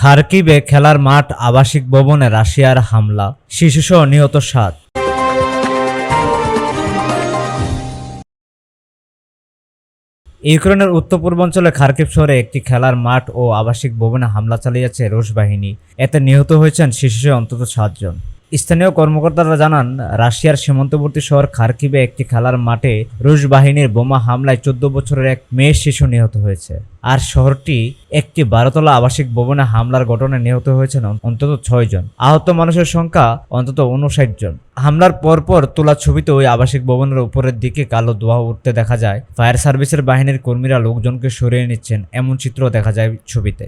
খারকিবে খেলার মাঠ, আবাসিক ভবনে রাশিয়ার হামলা শিশুসহ নিহত সাত। ইউক্রেনের উত্তর পূর্বাঞ্চলে খার্কিব শহরে একটি খেলার মাঠ ও আবাসিক ভবনে হামলা চালিয়েছে রুশ বাহিনী। এতে নিহত হয়েছেন শিশুসহ অন্তত সাতজন। স্থানীয় কর্মকর্তারা জানান, রাশিয়ার সীমান্তবর্তী শহর খার্কিবে একটি খেলার মাঠে রুশ বাহিনীর বোমা হামলায় চোদ্দ বছরের এক মেয়ে শিশু নিহত হয়েছে। আর শহরটি একটি বারোতলা আবাসিক ভবনে হামলার ঘটনায় নিহত হয়েছেন অন্তত ছয় জন। আহত মানুষের সংখ্যা অন্তত উনষাট জন। হামলার পরপর তোলা ছবিতে ওই আবাসিক ভবনের উপরের দিকে কালো ধোঁয়া উঠতে দেখা যায়। ফায়ার সার্ভিসের বাহিনীর কর্মীরা লোকজনকে সরিয়ে নিচ্ছেন, এমন চিত্র দেখা যায় ছবিতে।